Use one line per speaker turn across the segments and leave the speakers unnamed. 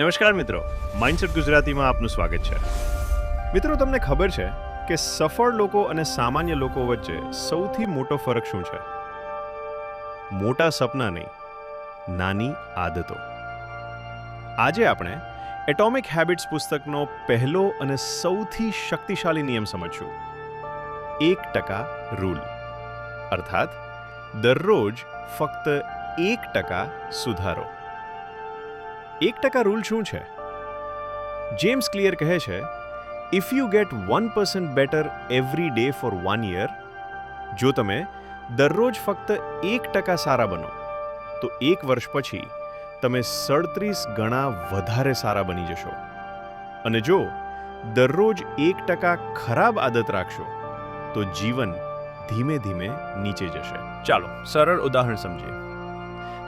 નમસ્કાર મિત્રો. માઇન્ડસેટ ગુજરાતીમાં આપનું સ્વાગત છે. મિત્રો, તમને ખબર છે કે સફળ લોકો અને સામાન્ય લોકો વચ્ચે સૌથી મોટો ફરક શું છે? મોટા સપના નહીં, નાની આદતો. આજે આપણે એટોમિક હેબિટ્સ પુસ્તકનો પહેલો અને સૌથી શક્તિશાળી નિયમ સમજશું. એક ટકા રૂલ અર્થાત, દરરોજ ફક્ત એક ટકા સુધારો. એક ટકા રૂલ શું છે? જેમ્સ ક્લિયર કહે છે if you get one percent better every day for one year જો તમે દરરોજ ફક્ત એક ટકા સારા બનો, તો એક વર્ષ પછી તમે સડત્રીસ ગણા વધારે સારા બની જશો. અને જો દરરોજ એક ટકા ખરાબ આદત રાખશો, તો જીવન ધીમે ધીમે નીચે જશે. ચાલો, સરળ ઉદાહરણ સમજીએ.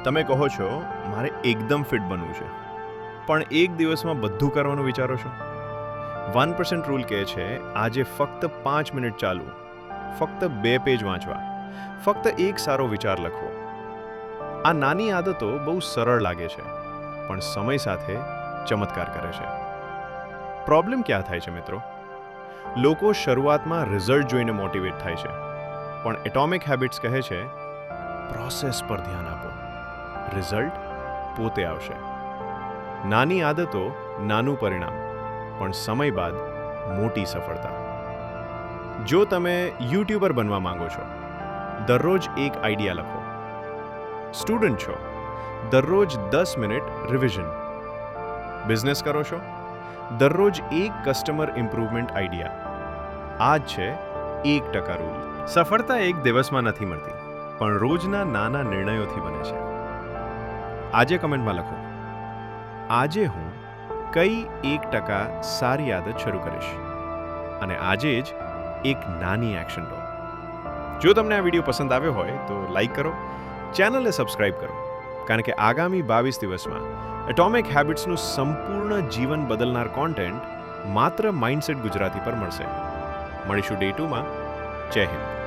તમે કહો છો, મારે એકદમ ફિટ બનવું છે. પણ એક દિવસમાં બધું કરવાનું વિચારો છો? વન પર્સન્ટ રૂલ કહે છે, આજે ફક્ત પાંચ મિનિટ ચાલવું ફક્ત બે પેજ વાંચવા, ફક્ત એક સારો વિચાર લખવો. આ નાની આદતો બહુ સરળ લાગે છે, પણ સમય સાથે ચમત્કાર કરે છે. પ્રોબ્લેમ ક્યાં થાય છે મિત્રો? લોકો શરૂઆતમાં રિઝલ્ટ જોઈને મોટિવેટ થાય છે, પણ એટોમિક હેબિટ્સ કહે છે, પ્રોસેસ પર ધ્યાન આપો, રિઝલ્ટ પોતે આવશે. નાની આદતો, નાનું પરિણામ, પણ સમય બાદ મોટી સફળતા. જો તમે યુટ્યુબર બનવા માંગો છો, દરરોજ એક આઈડિયા લખો. સ્ટુડન્ટ છો, દરરોજ દસ મિનિટ રિવિઝન. બિઝનેસ કરો છો, દરરોજ એક કસ્ટમર ઇમ્પ્રુવમેન્ટ આઈડિયા. આ જ છે એક ટકા રૂલ. સફળતા એક દિવસમાં નથી મળતી, પણ રોજના નાના નિર્ણયોથી બને છે. આજે કમેન્ટમાં લખો. આજે હું કઈ એક ટકા સારી આદત શરૂ કરીશ. અને આજે જ એક નાની એક્શન લો. જો તમને આ વીડિયો પસંદ આવ્યો હોય તો લાઈક કરો, ચેનલને સબસ્ક્રાઇબ કરો, કારણ કે આગામી બાવીસ દિવસમાં એટોમિક હેબિટ્સનું સંપૂર્ણ જીવન બદલનાર કોન્ટેન્ટ માત્ર માઇન્ડસેટ ગુજરાતી પર મળશે. મળીશું ડે ટુમાં જય હિન્દ.